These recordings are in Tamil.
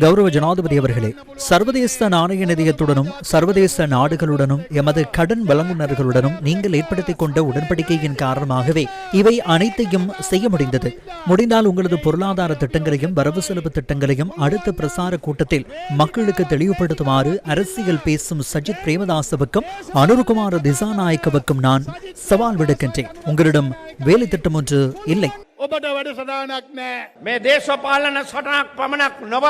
கௌரவ ஜனாதிபதி அவர்களே சர்வதேச நாணய நிதியத்துடனும் சர்வதேச நாடுகளுடனும் எமது கடன் வழங்குநர்களுடனும் நீங்கள் ஏற்படுத்திக் கொண்ட உடன்படிக்கையின் காரணமாகவே இவை அனைத்தையும் செய்ய முடிந்தது. முடிந்தால் உங்களது பொருளாதார திட்டங்களையும் வரவு செலவு திட்டங்களையும் அடுத்த பிரசார கூட்டத்தில் மக்களுக்கு தெளிவுபடுத்துமாறு அரசியல் பேசும் சஜித் பிரேமதாசவுக்கும் அனுருகுமார் திசாநாயக்கவுக்கும் நான் சவால் விடுக்கின்றேன். உங்களிடம் வேலை திட்டம் ஒன்று இல்லை. ඔබට වැඩසටානක් නෑ මේ දේශපාලන සටනක් පමණක් නොව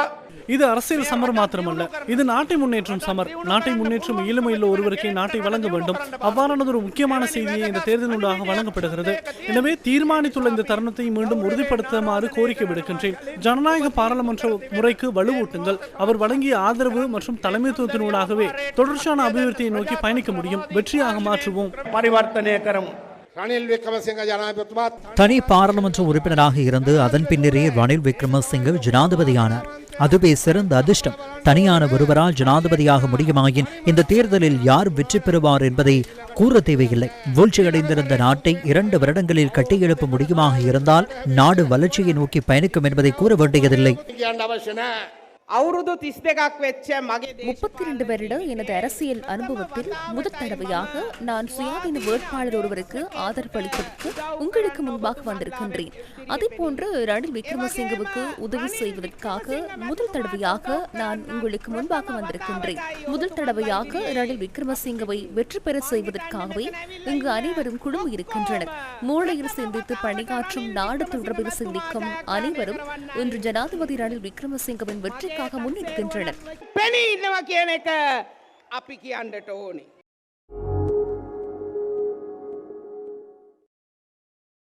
இது அரசியல் சமர் மாத்திரமல்ல இது நாட்டை முன்னேற்றும் சமர் நாட்டை முன்னேற்றும் இயலுமையுள்ள ஒருவருக்கே நாட்டை வழங்க வேண்டும் அவ்வாறானது ஒரு முக்கியமான செய்தியை இந்த தேர்தலூடாக வழங்கப்படுகிறது எனவே தீர்மானித்துள்ள இந்த தருணத்தை மீண்டும் உறுதிப்படுத்துமாறு கோரிக்கை விடுக்கின்றேன் ஜனநாயக பாராளுமன்ற முறைக்கு வலுவூட்டுங்கள் அவர் வழங்கிய ஆதரவு மற்றும் தலைமைத்துவத்தினூடாகவே தொடர்ச்சியான அபிவிருத்தியை நோக்கி பயணிக்க முடியும் வெற்றியாக மாற்றுவோம் පරිවර්තනය தனி பாராளுமன்ற உறுப்பினராக இருந்து அதன் பின்னரே ரணில் விக்ரமசிங்க ஜனாதிபதியானார். அதுவே சிறந்த அதிர்ஷ்டம். தனியான ஒருவரால் ஜனாதிபதியாக முடியுமாயின் இந்த தேர்தலில் யார் வெற்றி பெறுவார் என்பதை கூற தேவையில்லை. வீழ்ச்சி அடைந்திருந்த நாட்டை இரண்டு வருடங்களில் கட்டியெழுப்ப முடியுமாக இருந்தால் நாடு வளர்ச்சியை நோக்கி பயணிக்கும் என்பதை கூற வேண்டியதில்லை. முப்பத்தி ரெண்டு வருட எனது அரசியல் அனுபவத்தில் முதல் தடவையாக நான் சுயாதீன வேட்பாளர் ஒருவருக்கு ஆதரவு அளிப்பதற்கு உங்களுக்கு முன்பாக வந்திருக்கின்றேன். அதே போன்று ரணில் விக்ரமசிங்கவுக்கு உதவி செய்வதற்காக முதல் தடவையாக நான் உங்களுக்கு முன்பாக வந்திருக்கின்றேன். முதல் தடவையாக ரணில் விக்ரமசிங்கவை வெற்றி பெற செய்வதற்காகவே இங்கு அனைவரும் குழும இருக்கின்றனர். மூளையில் சிந்தித்து பணியாற்றும் நாடு தொடர்பில் சிந்திக்கும் அனைவரும் இன்று ஜனாதிபதி ரணில் விக்ரமசிங்கவின் வெற்றி முன்னிற்கின்றனர். පෙනී